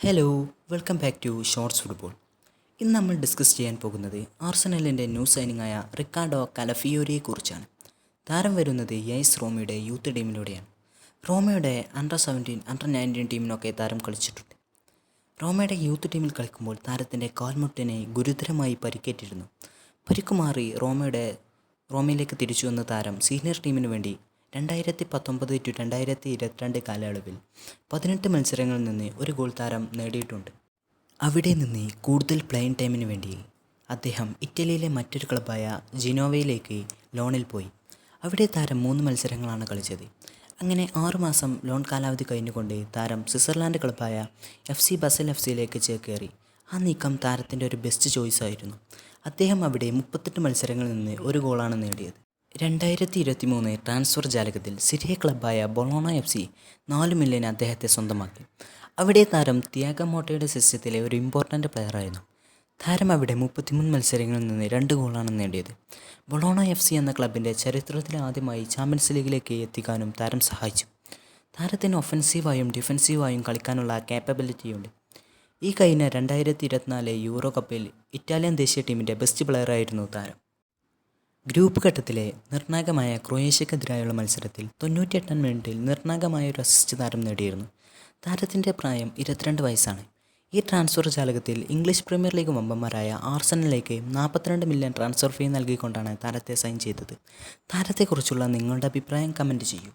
Hello welcome back to shorts football ഇന്ന് നമ്മൾ discuss ചെയ്യാൻ പോകുന്നത് ആർസനലിന്റെ ന്യൂ സൈനിങ് ആയ റിക്കാർഡോ കലഫിയോരിയെക്കുറിച്ചാണ് താരം വരുന്നത് യൈസ് റോമയുടെ യൂത്ത് ടീമിലൂടെയാണ് റോമയുടെ അണ്ടർ സെവന്റീൻ അണ്ടർ നയന്റീൻ ടീമിനൊക്കെ താരം കളിച്ചിട്ടുണ്ട്. റോമയുടെ യൂത്ത് ടീമിൽ കളിക്കുമ്പോൾ താരത്തിന്റെ കാൽമുട്ടിനെ ഗുരുതരമായി പരിക്കേറ്റിരുന്നു. പരിക്കുമാറി റോമയുടെ റോമയിലേക്ക് തിരിച്ചു വന്ന താരം സീനിയർ ടീമിന് വേണ്ടി രണ്ടായിരത്തി പത്തൊമ്പത് ടു രണ്ടായിരത്തി ഇരുപത്തിരണ്ട് കാലയളവിൽ പതിനെട്ട് മത്സരങ്ങളിൽ നിന്ന് ഒരു ഗോൾ താരം നേടിയിട്ടുണ്ട്. അവിടെ നിന്ന് കൂടുതൽ പ്ലെയിൻ ടൈമിന് വേണ്ടി അദ്ദേഹം ഇറ്റലിയിലെ മറ്റൊരു ക്ലബ്ബായ ജിനോവയിലേക്ക് ലോണിൽ പോയി. അവിടെ താരം മൂന്ന് മത്സരങ്ങളാണ് കളിച്ചത്. അങ്ങനെ ആറുമാസം ലോൺ കാലാവധി കഴിഞ്ഞുകൊണ്ട് താരം സ്വിറ്റ്സർലാൻഡ് ക്ലബ്ബായ എഫ് സി ബസൽ എഫ് സിയിലേക്ക് ചേക്കേറി ആ നീക്കം താരത്തിന്റെ ഒരു ബെസ്റ്റ് ചോയ്സ് ആയിരുന്നു. അദ്ദേഹം അവിടെ മുപ്പത്തെട്ട് മത്സരങ്ങളിൽ നിന്ന് ഒരു ഗോളാണ് നേടിയത്. രണ്ടായിരത്തി ഇരുപത്തി മൂന്ന് ട്രാൻസ്ഫർ ജാലകത്തിൽ സിറിയ ക്ലബ്ബായ ബൊളോണ എഫ് സി നാല് മില്യൻ അദ്ദേഹത്തെ സ്വന്തമാക്കി. അവിടെ താരം തിയാഗമോട്ടയുടെ സിസ്റ്റത്തിലെ ഒരു ഇമ്പോർട്ടന്റ് പ്ലെയറായിരുന്നു താരം അവിടെ മുപ്പത്തിമൂന്ന് മത്സരങ്ങളിൽ നിന്ന് രണ്ട് ഗോളാണ് നേടിയത്. ബൊളോണ എഫ് സി എന്ന ക്ലബിന്റെ ചരിത്രത്തിൽ ആദ്യമായി ചാമ്പ്യൻസ് ലീഗിലേക്ക് എത്തിക്കാനും താരം സഹായിച്ചു. താരത്തിന് ഒഫൻസീവായും ഡിഫൻസീവായും കളിക്കാനുള്ള കാപ്പബിലിറ്റിയുണ്ട് ഈ കഴിഞ്ഞ രണ്ടായിരത്തി ഇരുപത്തിനാല് യൂറോ കപ്പിൽ ഇറ്റാലിയൻ ദേശീയ ടീമിന്റെ ബെസ്റ്റ് പ്ലെയറായിരുന്നു താരം. ഗ്രൂപ്പ് ഘട്ടത്തിലെ നിർണായകമായ ക്രൊയേഷ്യക്കെതിരായുള്ള മത്സരത്തിൽ തൊണ്ണൂറ്റിയെട്ടാം മിനിറ്റിൽ നിർണായകമായ ഒരു അസിസ്റ്റ് താരം നേടിയിരുന്നു. താരത്തിന്റെ പ്രായം ഇരുപത്തിരണ്ട് വയസ്സാണ്. ഈ ട്രാൻസ്ഫർ ജാലകത്തിൽ ഇംഗ്ലീഷ് പ്രീമിയർ ലീഗ് വമ്പന്മാരായ ആർസണലിലേക്ക് നാൽപ്പത്തിരണ്ട് മില്യൺ ട്രാൻസ്ഫർ ഫീ നൽകിക്കൊണ്ടാണ് താരത്തെ സൈൻ ചെയ്തത്. താരത്തെക്കുറിച്ചുള്ള നിങ്ങളുടെ അഭിപ്രായം കമന്റ് ചെയ്യൂ.